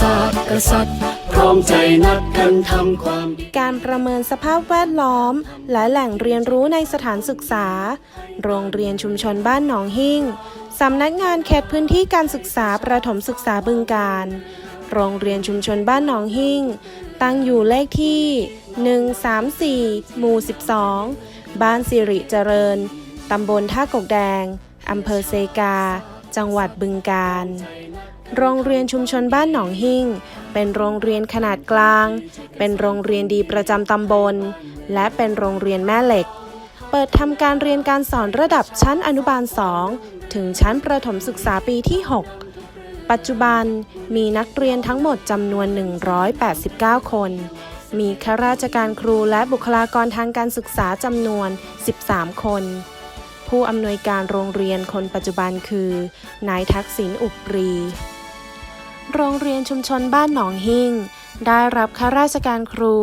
ศาสตร์กษัตริย์ พร้อมใจนัดกันทำความดีการประเมินสภาพแวดล้อม และแหล่งเรียนรู้ในสถานศึกษา โรงเรียนชุมชนบ้านหนองหิ่งสำนักงานเขตพื้นที่การศึกษาประถมศึกษาบึงการ โรงเรียนชุมชนบ้านหนองหิ่งตั้งอยู่เลขที่ 134 หมู่ 12 บ้านสิริเจริญ ตำบลท่ากกแดง อำเภอเซกา จังหวัดบึงการ โรงเรียนชุมชนบ้านหนองหิ่งเป็นโรงเรียนขนาดกลาง เป็นโรงเรียนดีประจำตำบล และเป็นโรงเรียนแม่เหล็ก เปิดทำการเรียนการสอนระดับชั้นอนุบาล 2 ถึงชั้นประถมศึกษาปีที่ 6 ปัจจุบันมีนักเรียนทั้งหมดจำนวน 189 คน มีข้าราชการครูและบุคลากรทางการศึกษาจำนวน 13 คนผู้อำนวยการโรงเรียนคนปัจจุบันคือ นายทักษิณอุปรี โรงเรียนชุมชนบ้านหนองหิ่งได้รับข้าราชการครู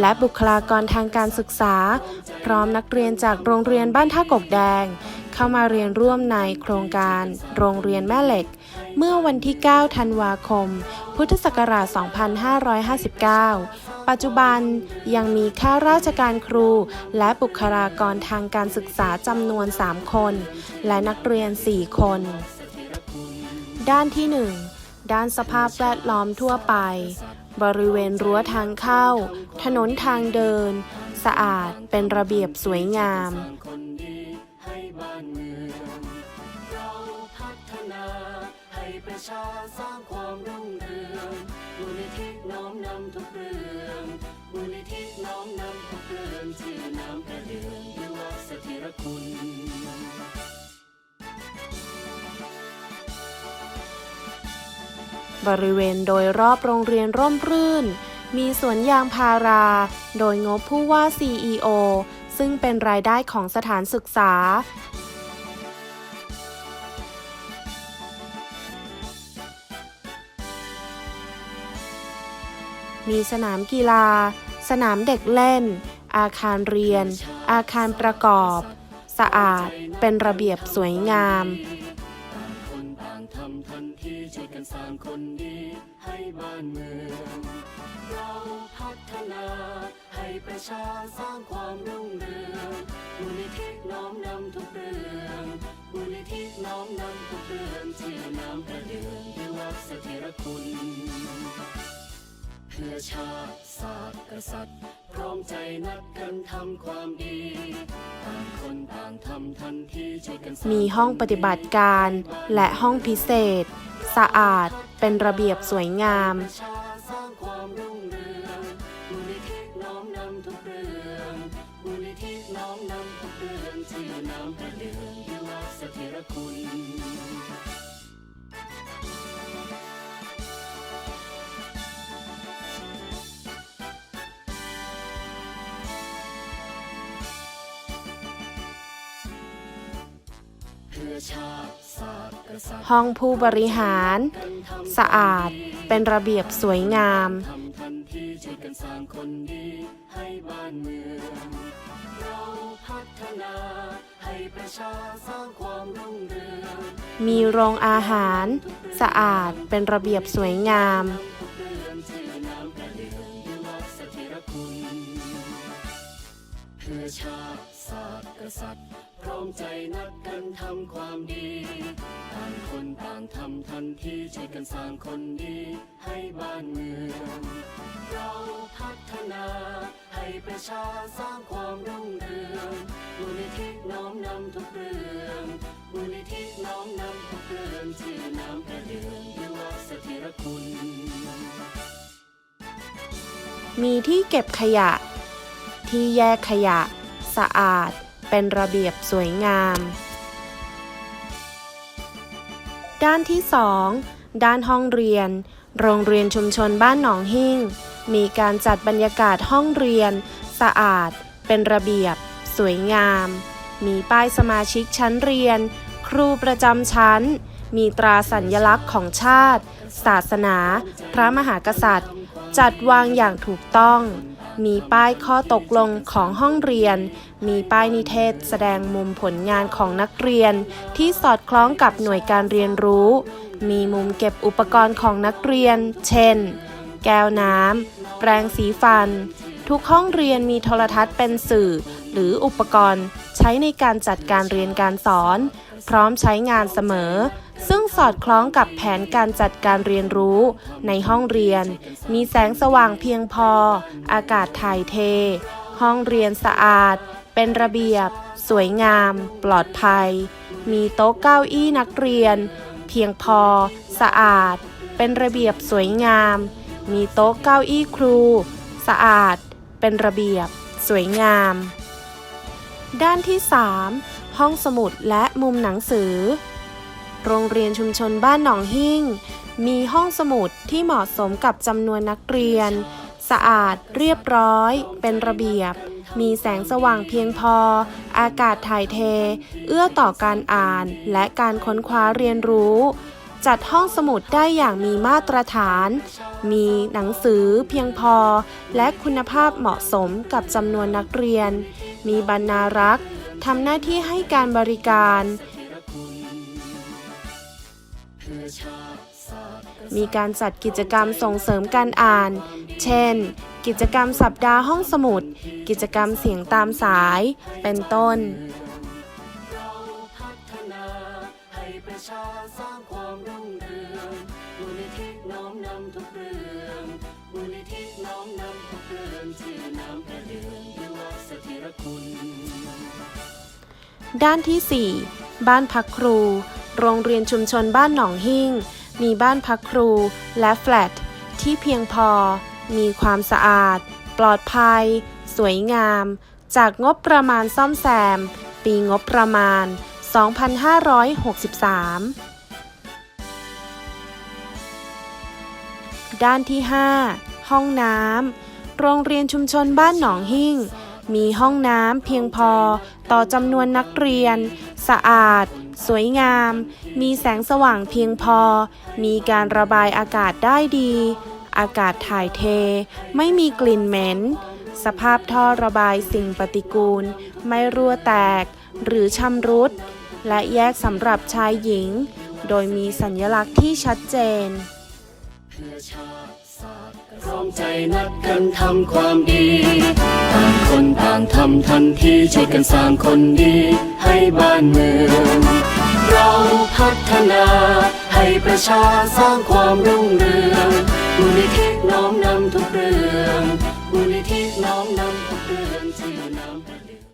และบุคลากรทางการศึกษา พร้อมนักเรียนจากโรงเรียนบ้านท่ากกแดง เข้ามาเรียนร่วมในโครงการ โรงเรียนแม่เหล็ก เมื่อวันที่ 9 ธันวาคม พุทธศักราช 2559 ปัจจุบันยังมีข้าราชการครู และบุคลากรทางการศึกษาจำนวน 3 คน และนักเรียน 4 คน ด้านที่ 1 ด้านสภาพแวดล้อมทั่วไป บริเวณรั้วทางเข้า ถนนทางเดิน สะอาดเป็นระเบียบสวยงาม ประชาสร้างความรุ่งเรืองมูลนิธิน้อมนำทุกเรื่องมูลนิธิ บริเวณโดยรอบโรงเรียนร่มรื่น มีสวนยางพารา โดยงบผู้ว่า CEO ซึ่งเป็นรายได้ของสถานศึกษา มีสนามกีฬา สนามเด็กเล่น อาคารเรียน อาคารประกอบ สะอาด เป็นระเบียบสวยงาม สร้างคนดีให้บ้านเมือง เราพัฒนาให้ประชาสร้างความรุ่งเรืองมูลนิธิน้อมนำทุกเรื่องมูลนิธิน้อมนำทุกเรื่องเชื่อน้ำกระเดืองด้วยุวสถิรคุณเพื่อชาติศาสตร์กษัตริย์พร้อมใจนัดกันทำความดีต่างคนต่างทำทันทีช่วยกันมีห้องปฏิบัติการและห้องพิเศษ สะอาด เป็นระเบียบสวยงาม น้อมนำทุกเรื่องเชื่อน้ำกระเดืองยุวสถิรคุณ ห้องผู้บริหาร สะอาดเป็นระเบียบสวยงามทำทันทีช่วยกันสร้างคนดีให้บ้านเมืองเราพัฒนาให้ประชาสร้างความรุ่งเรืองมีโรงอาหาร สะอาดเป็นระเบียบสวยงามทุกเรื่องชื่อน้ำกระเดืองยุวสถิรคุณเพื่อชาติศาสตร์กษัตริย์ พร้อมใจนัดกันทำความดีต่างคนต่างทำทันทีช่วยกันสร้างคนดีให้บ้านเมือง เราพัฒนาให้ประชาสร้างความรุ่งเรืองมูลนิธิน้อมนำทุกเรื่องมูลนิธิน้อมนำทุกเรื่องชื่อน้ำกระเดืองยุวสถิรคุณมีที่เก็บขยะ ที่แยกขยะ สะอาด เป็นระเบียบสวยงาม ด้านที่ 2 ด้านห้องเรียน โรงเรียนชุมชนบ้านหนองหิ่ง มีการจัดบรรยากาศห้องเรียน สะอาด เป็นระเบียบ สวยงาม มีป้ายสมาชิกชั้นเรียน ครูประจำชั้น มีตราสัญลักษณ์ของชาติ ศาสนา พระมหากษัตริย์ จัดวางอย่างถูกต้อง มีป้ายข้อตกลงของห้องเรียน มีป้ายนิเทศแสดงมุมผลงานของนักเรียน ที่สอดคล้องกับหน่วยการเรียนรู้ มีมุมเก็บอุปกรณ์ของนักเรียน เช่น แก้วน้ำ แปรงสีฟัน ทุกห้องเรียนมีโทรทัศน์เป็นสื่อ หรืออุปกรณ์ใช้ในการจัดการเรียนการสอน พร้อมใช้งานเสมอ ซึ่งสอดคล้องกับแผนการจัดการเรียนรู้ในห้องเรียน มีแสงสว่างเพียงพอ อากาศถ่ายเท ห้องเรียนสะอาด เป็นระเบียบ สวยงาม ปลอดภัย มีโต๊ะเก้าอี้นักเรียน เพียงพอ สะอาด เป็นระเบียบสวยงาม มีโต๊ะเก้าอี้ครู สะอาด เป็นระเบียบ สวยงาม ด้านที่ 3 ห้องสมุดและมุมหนังสือ โรงเรียนชุมชนบ้านหนองหิ่ง มีห้องสมุดที่เหมาะสมกับจำนวนนักเรียน สะอาดเรียบร้อย เป็นระเบียบ มีแสงสว่างเพียงพอ อากาศถ่ายเท เอื้อต่อการอ่านและการค้นคว้าเรียนรู้ จัดห้องสมุดได้อย่างมีมาตรฐาน มีหนังสือเพียงพอ และคุณภาพเหมาะสมกับจำนวนนักเรียน มีบรรณารักษ์ทำหน้าที่ให้การบริการ มีการจัดกิจกรรมส่งเสริมการอ่าน เช่น กิจกรรมสัปดาห์ห้องสมุด กิจกรรมเสียงตามสาย เป็นต้น ด้านที่ 4 บ้านพักครู โรงเรียนชุมชนบ้านหนองหิ่งมีบ้านพักครูและแฟลตที่เพียงพอ มีความสะอาด ปลอดภัย สวยงาม จากงบประมาณซ่อมแซม ปีงบประมาณ 2563 ด้านที่ 5 ห้องน้ำโรงเรียนชุมชนบ้านหนองหิ่ง มีห้องน้ำเพียงพอต่อจำนวนนักเรียน สะอาด สวยงาม มีแสงสว่างเพียงพอ มีการระบายอากาศได้ดี อากาศถ่ายเท ไม่มีกลิ่นเหม็น สภาพท่อระบายสิ่งปฏิกูล ไม่รั่วแตก หรือชำรุด และแยกสำหรับชายหญิง โดยมีสัญลักษณ์ที่ชัดเจนพร้ อมใจนัดกันทำความดีต่างคนต่างทำทันทีช่วยกันสร้างคนดีให้บ้านเมือง เราพัฒนาให้ประชาสร้างความรุ่งเรืองมูลนิธิน้อมนำทุกเรื่อง